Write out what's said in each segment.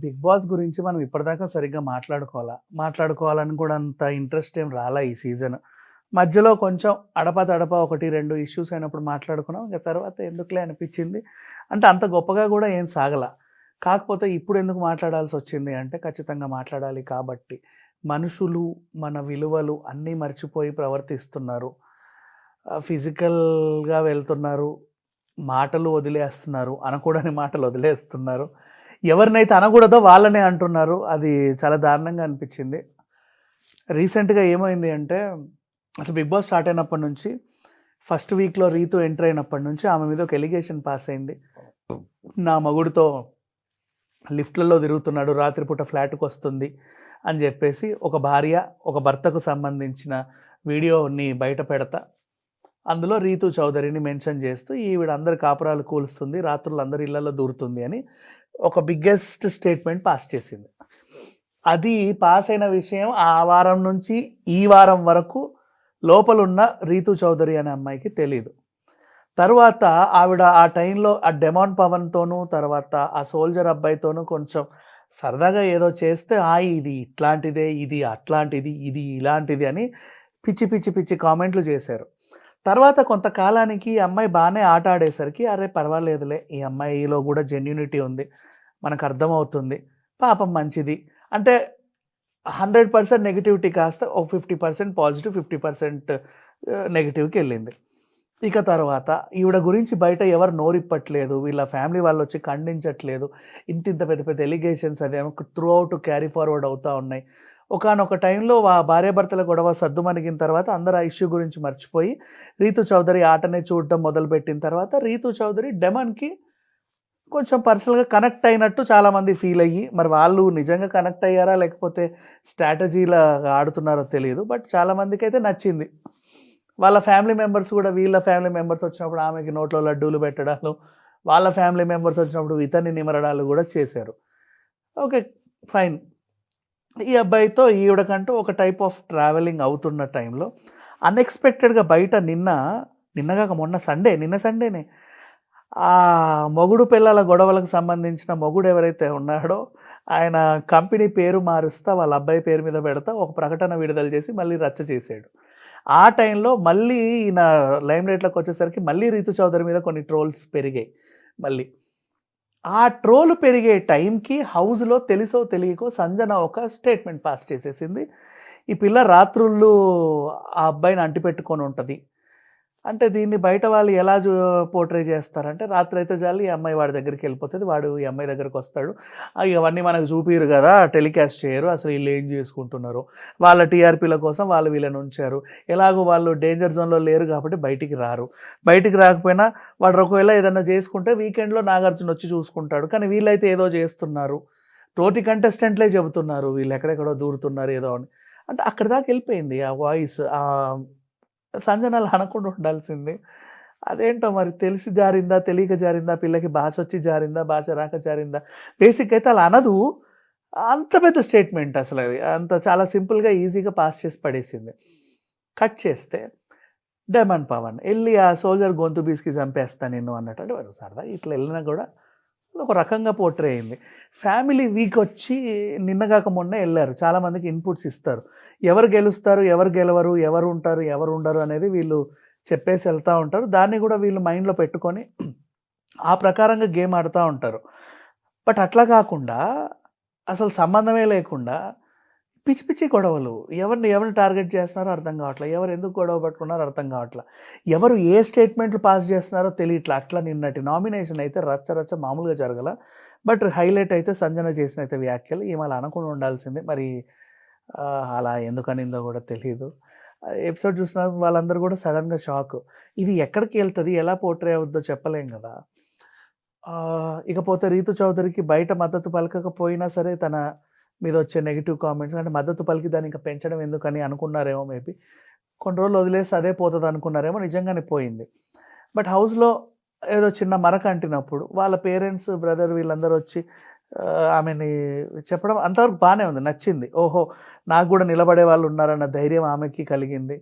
Big boss గురించి మనం ఇప్పటిదాకా సరిగ్గా మాట్లాడుకోవాలా? మాట్లాడుకోవాలని కూడా అంత ఇంట్రెస్ట్ ఏం రాలా ఈ సీజన్. మధ్యలో కొంచెం అడప తడప ఒకటి రెండు ఇష్యూస్ అయినప్పుడు మాట్లాడుకున్నాం. ఇంకా తర్వాత ఎందుకులే అనిపించింది? అంటే అంత గొప్పగా కూడా ఏం సాగల. కాకపోతే ఇప్పుడు ఎందుకు మాట్లాడాల్సి వచ్చింది అంటే ఖచ్చితంగా మాట్లాడాలి కాబట్టి మనుషులు మన విలువలు అన్నీ మర్చిపోయి ప్రవర్తిస్తున్నారు. ఫిజికల్గా వెళ్తున్నారు. మాటలు వదిలేస్తున్నారు. అనకూడని మాటలు వదిలేస్తున్నారు. ఎవరినైతే అనకూడదో వాళ్ళనే అంటున్నారు. అది చాలా దారుణంగా అనిపించింది. రీసెంట్గా ఏమైంది అంటే అసలు బిగ్ బాస్ స్టార్ట్ అయినప్పటి నుంచి ఫస్ట్ వీక్లో రీతు ఎంటర్ అయినప్పటి నుంచి ఆమె మీద ఒక ఎలిగేషన్ పాస్ అయింది. నా మగుడితో లిఫ్ట్లలో తిరుగుతున్నాడు రాత్రిపూట ఫ్లాట్కి వస్తుంది అని చెప్పేసి ఒక భార్య ఒక భర్తకు సంబంధించిన వీడియోని బయట పెడతా అందులో రీతు చౌదరిని మెన్షన్ చేస్తూ ఈవిడ అందరి కాపురాలు కూలుస్తుంది రాత్రులు అందరి ఇళ్ళలో దూరుతుంది అని ఒక బిగ్గెస్ట్ స్టేట్మెంట్ పాస్ చేసింది. అది పాస్ అయిన విషయం ఆ వారం నుంచి ఈ వారం వరకు లోపలున్న రీతు చౌదరి అనే అమ్మాయికి తెలియదు తర్వాత ఆవిడ ఆ టైంలో ఆ డెమాన్ పవన్తోనూ తర్వాత ఆ సోల్జర్ అబ్బాయితోనూ కొంచెం సరదాగా ఏదో చేస్తే ఆ ఇది ఇట్లాంటిదే ఇది అట్లాంటిది ఇది ఇలాంటిది అని పిచ్చి పిచ్చి పిచ్చి కామెంట్లు చేశారు. తర్వాత కొంతకాలానికి ఈ అమ్మాయి బాగానే ఆట ఆడేసరికి అరే పర్వాలేదులే ఈ అమ్మాయిలో కూడా జెన్యునిటీ ఉంది మనకు అర్థమవుతుంది పాపం మంచిది. అంటే హండ్రెడ్ పర్సెంట్ నెగిటివిటీ కాస్త ఓ fifty percent positive fifty percent నెగిటివ్కి వెళ్ళింది. ఇక తర్వాత ఈవిడ గురించి బయట ఎవరు నోరిప్పట్లేదు వీళ్ళ ఫ్యామిలీ వాళ్ళు వచ్చి ఖండించట్లేదు ఇంత ఇంత పెద్ద పెద్ద ఎలిగేషన్స్ అదేమో త్రూ అవుట్ క్యారీ ఫార్వర్డ్ అవుతూ ఉన్నాయి. ఒకనొక టైంలో ఆ భార్యాభర్తల గొడవ సర్దుమణిగిన తర్వాత అందరు ఆ ఇష్యూ గురించి మర్చిపోయి రీతు చౌదరి ఆటనే చూడటం మొదలుపెట్టిన తర్వాత రీతు చౌదరి డెమన్కి కొంచెం పర్సనల్గా కనెక్ట్ అయినట్టు చాలామంది ఫీల్ అయ్యి మరి వాళ్ళు నిజంగా కనెక్ట్ అయ్యారా లేకపోతే స్ట్రాటజీలా ఆడుతున్నారో తెలియదు బట్ చాలామందికి అయితే నచ్చింది. వాళ్ళ ఫ్యామిలీ మెంబర్స్ కూడా వీళ్ళ ఫ్యామిలీ మెంబర్స్ వచ్చినప్పుడు ఆమెకి నోట్లో లడ్డూలు పెట్టడాలు వాళ్ళ ఫ్యామిలీ మెంబర్స్ వచ్చినప్పుడు ఇతన్ని నిమరడాలు కూడా చేశారు. Okay fine. ఈ అబ్బాయితో ఈవిడకంటూ ఒక టైప్ ఆఫ్ ట్రావెలింగ్ అవుతున్న టైంలో అన్ఎక్స్పెక్టెడ్గా బయట నిన్న నిన్నగాక మొన్న సండే నిన్న సండేనే ఆ మొగుడు పిల్లల గొడవలకు సంబంధించిన మొగుడు ఎవరైతే ఉన్నాడో ఆయన కంపెనీ పేరు మారుస్తా వాళ్ళ అబ్బాయి పేరు మీద పెడతా ఒక ప్రకటన విడుదల చేసి మళ్ళీ రచ్చ చేశాడు. ఆ టైంలో మళ్ళీ ఈయన లైమ్ రేట్లోకి వచ్చేసరికి మళ్ళీ రీతు చౌదరి మీద కొన్ని ట్రోల్స్ పెరిగాయి మళ్ళీ. ఆ ట్రోల్ పెరిగే టైంకి హౌస్లో తెలుసో తెలియకో సంజన ఒక స్టేట్మెంట్ పాస్ చేసేసింది. ఈ పిల్ల రాత్రుళ్ళు ఆ అబ్బాయిని అంటిపెట్టుకొని ఉంటుంది. అంటే దీన్ని బయట వాళ్ళు ఎలా పోర్ట్రే చేస్తారంటే రాత్రి అయితే చాలు ఈ అమ్మాయి వాడి దగ్గరికి వెళ్ళిపోతుంది. వాడు ఈ అమ్మాయి దగ్గరికి వస్తాడు. ఇవన్నీ మనకు చూపిరు కదా. టెలికాస్ట్ చేయరు. అసలు వీళ్ళు ఏం చేసుకుంటున్నారు? వాళ్ళ టీఆర్పీల కోసం వాళ్ళు వీళ్ళని ఉంచారు. ఎలాగో వాళ్ళు డేంజర్ జోన్లో లేరు కాబట్టి బయటికి రారు. బయటికి రాకపోయినా వాడు ఒకవేళ ఏదైనా చేసుకుంటే వీకెండ్లో నాగార్జున వచ్చి చూసుకుంటాడు. కానీ వీళ్ళైతే ఏదో చేస్తున్నారు. తోటి కంటెస్టెంట్లే చెబుతున్నారు. వీళ్ళు ఎక్కడెక్కడో దూరుతున్నారు ఏదో అని. అంటే అక్కడి దాకా వెళ్ళిపోయింది ఆ వాయిస్. ఆ సంజనాలు అనకుండా ఉండాల్సింది. అదేంటో మరి తెలిసి జారిందా తెలియక జారిందా పిల్లకి భాష వచ్చి జారిందా భాష రాక జారిందా? బేసిక్ అయితే అలా అనదు. అంత పెద్ద స్టేట్మెంట్ అసలు అది. అంత చాలా సింపుల్గా ఈజీగా పాస్ చేసి పడేసింది. కట్ చేస్తే డైమండ్ పవన్ వెళ్ళి ఆ సోల్జర్ గొంతు బీస్కి చంపేస్తా నేను అన్నట్టు. అంటే సరదా ఇట్లా వెళ్ళినా కూడా ఒక రకంగా పోర్ట్రే అయింది. ఫ్యామిలీ వీక్ వచ్చి నిన్నగాక మొన్న వెళ్ళారు చాలామందికి ఇన్పుట్స్ ఇస్తారు. ఎవరు గెలుస్తారు ఎవరు గెలవరు ఎవరు ఉంటారు ఎవరు ఉండరు అనేది వీళ్ళు చెప్పేసి వెళ్తూ ఉంటారు. దాన్ని కూడా వీళ్ళు మైండ్లో పెట్టుకొని ఆ ప్రకారంగా గేమ్ ఆడుతూ ఉంటారు. బట్ అట్లా కాకుండా అసలు సంబంధమే లేకుండా పిచ్చి పిచ్చి గొడవలు. ఎవరిని ఎవరిని టార్గెట్ చేస్తున్నారో అర్థం కావట్లేదు ఎవరు ఎందుకు గొడవ పట్టుకున్నారో అర్థం కావట్లేదు ఎవరు ఏ స్టేట్మెంట్లు పాస్ చేస్తున్నారో తెలియట్లా. అట్లా నిన్నటి నామినేషన్ అయితే రచ్చ రచ్చ మామూలుగా జరగల. బట్ హైలైట్ అయితే సంజన చేసిన అయితే వ్యాఖ్యలు. ఈమె అలా అనకుండా ఉండాల్సిందే. మరి అలా ఎందుకనిందో కూడా తెలియదు ఎపిసోడ్ చూసిన వాళ్ళందరూ కూడా సడన్గా షాక్. ఇది ఎక్కడికి వెళ్తుంది? ఎలా పోట్రే అవుద్దో చెప్పలేం కదా. ఇకపోతే రీతు చౌదరికి బయట మద్దతు పలకకపోయినా సరే తన మీద వచ్చే నెగిటివ్ కామెంట్స్ అంటే మద్దతు పలికి దాన్ని ఇంకా పెంచడం ఎందుకని అనుకున్నారేమో మేబీ. కొన్ని రోజులు వదిలేసి అదే పోతుంది అనుకున్నారేమో నిజంగానే పోయింది. బట్ హౌస్లో ఏదో చిన్న మరక అంటినప్పుడు వాళ్ళ పేరెంట్స్ బ్రదర్ వీళ్ళందరూ వచ్చి ఆమెని చెప్పడం అంతవరకు బాగానే ఉంది నచ్చింది. ఓహో నాకు కూడా నిలబడే వాళ్ళు ఉన్నారన్న ధైర్యం ఆమెకి కలిగింది.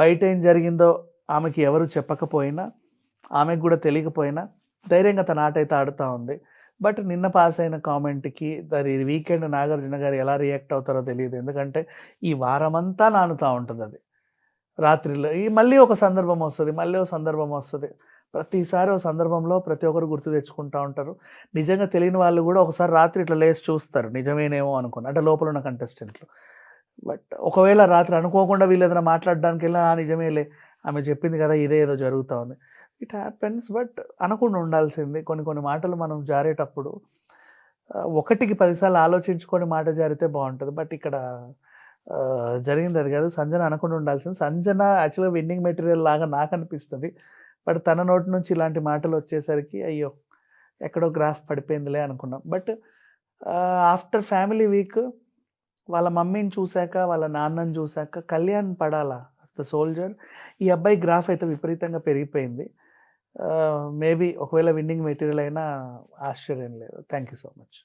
బయట ఏం జరిగిందో ఆమెకి ఎవరు చెప్పకపోయినా ఆమెకు కూడా తెలియకపోయినా ధైర్యంగా తన ఆట అయితే ఆడుతూ ఉంది. బట్ నిన్న పాస్ అయిన కామెంట్కి దాని వీకెండ్ నాగార్జున గారు ఎలా రియాక్ట్ అవుతారో తెలియదు. ఎందుకంటే ఈ వారమంతా నానుతూ ఉంటుంది అది. రాత్రిలో ఈ మళ్ళీ ఒక సందర్భం వస్తుంది మళ్ళీ ఒక సందర్భం వస్తుంది. ప్రతిసారి ఒక సందర్భంలో ప్రతి ఒక్కరు గుర్తు తెచ్చుకుంటూ ఉంటారు. నిజంగా తెలియని వాళ్ళు కూడా ఒకసారి రాత్రి ఇట్లా లేచి చూస్తారు. నిజమేనేమో అనుకుని అంటే లోపల ఉన్న కంటెస్టెంట్లు బట్ ఒకవేళ రాత్రి అనుకోకుండా వీళ్ళు ఏదైనా మాట్లాడడానికి వెళ్ళినా నిజమేలే. ఆమె చెప్పింది కదా ఇదే ఏదో జరుగుతూ ఉంది. ఇట్ హ్యాపెన్స్ బట్ అనకుండా ఉండాల్సింది. కొన్ని కొన్ని మాటలు మనం జారేటప్పుడు ఒకటికి పదిసార్లు ఆలోచించుకొని మాట జారితే బాగుంటుంది. బట్ ఇక్కడ జరిగింది అది కాదు. సంజన అనకుండా ఉండాల్సింది. సంజన యాక్చువల్గా విన్నింగ్ మెటీరియల్ లాగా నాకు అనిపిస్తుంది. బట్ తన నోటి నుంచి ఇలాంటి మాటలు వచ్చేసరికి అయ్యో ఎక్కడో గ్రాఫ్ పడిపోయిందిలే అనుకున్నాం. బట్ ఆఫ్టర్ ఫ్యామిలీ వీక్ వాళ్ళ మమ్మీని చూశాక వాళ్ళ నాన్నని చూశాక కళ్యాణ్ పడాలా ద సోల్జర్ ఈ అబ్బాయి గ్రాఫ్ అయితే విపరీతంగా పెరిగిపోయింది. Uh, మేబీ ఒకవేళ విన్నింగ్ మెటీరియల్ అయినా ఆశ్చర్యం లేదు. Thank you so much